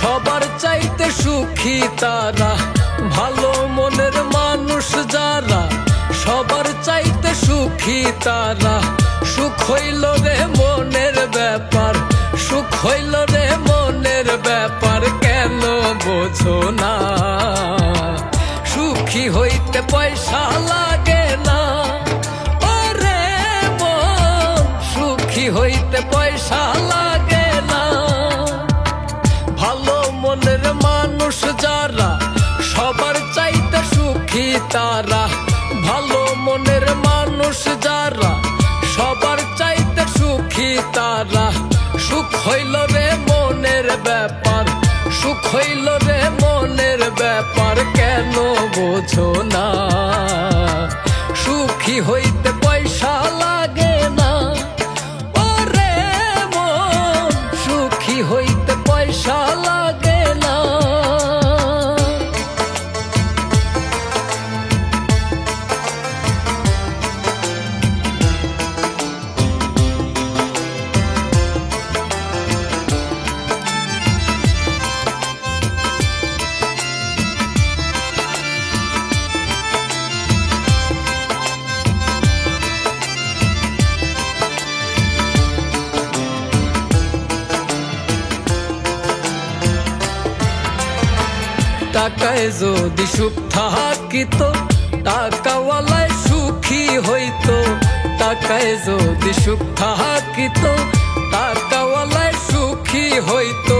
সবার চাইতে সুখী তারা, ভালো মনের মানুষ যারা, সবার চাইতে সুখী তারা। সুখ হইল রে মনের ব্যাপার, সুখ হইল রে মনের ব্যাপার, কেন বোঝো না? সুখী হইতে পয়সা লাগে না মানুষ যারা, সবার চাইতে সুখী তারা। ভালো মনের মানুষ যারা, সবার চাইতে সুখী তারা। সুখ হইল রে মনের ব্যাপার, সুখ হইল রে মনের ব্যাপার, কেন বোঝো না? সুখী হইতে টাকায় যদি সুখ থাকিত, টাকাওয়ালায় সুখী হইতো। টাকায় যদি সুখ থাকিত, টাকাওয়ালায় সুখী হইতো।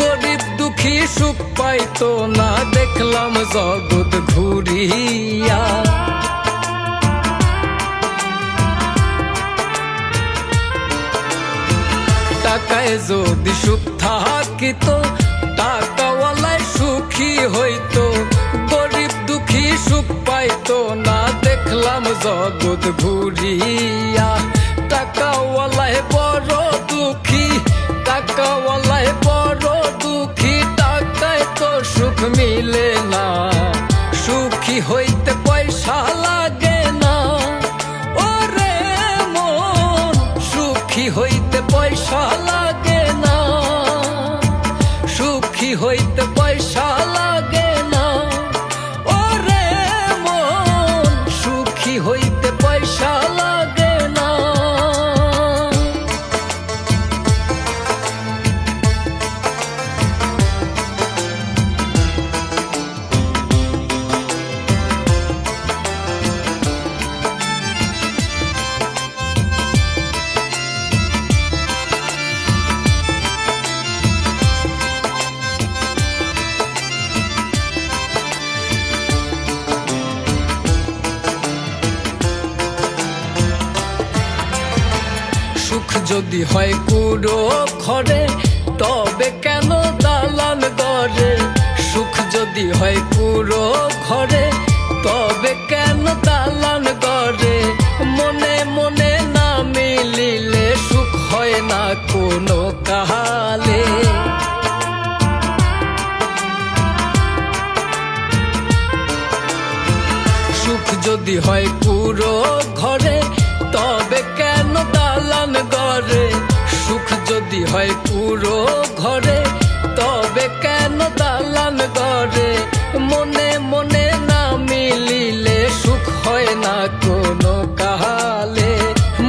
গরিব দুঃখী সুখ পাইতো না, দেখলাম জগৎ ঘুরিয়া। টাকায় যদি সুখ থাকিত সুখী হইতো, গরিব দুঃখী সুখ পাইতো। না দেখলাম জগৎ ঘুরিয়া টাকাওয়ালায় বড় দুঃখী, টাকাওয়ালায় বড় দুঃখী। টাকায় তো সুখ মিলে না, সুখী হইতে পয়সা লাগে না। ওরে মন, সুখী হইতে পয়সা লাগে না। সুখী হইতে পয়সা যদি হয় পুরো ঘরে তবে কেন দালান গড়ে সুখ যদি হয় পুরো ঘরে তবে কেন দালান গড়ে মনে মনে না মিলিলে সুখ হয় না কোনো কালে। সুখ যদি হয় পুরো ঘরে হয় পুরো ঘরে, তবে কেন দালান ঘরে মনে মনে না মিলিলে সুখ হয় না কোনো কালে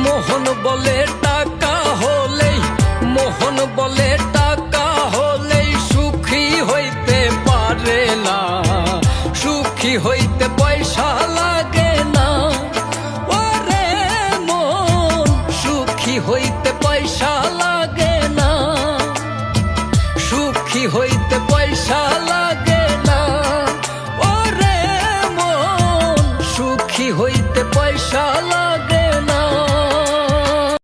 মোহন বলে টাকা হলেই, মোহন বলে